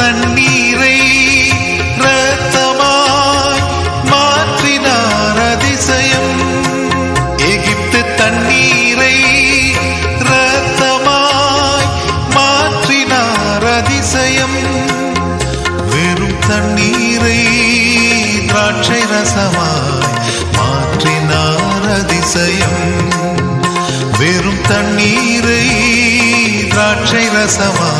தண்ணீரை ரத்தமாய் மாற்றினார் அதிசயம் எகிப்து தண்ணீரை ரத்தமாய் மாற்றினார் அதிசயம் வெறும் தண்ணீரை திராட்சை ரசமாய் மாற்றினார் அதிசயம் வெறும் தண்ணீரை திராட்சை ரசமாய்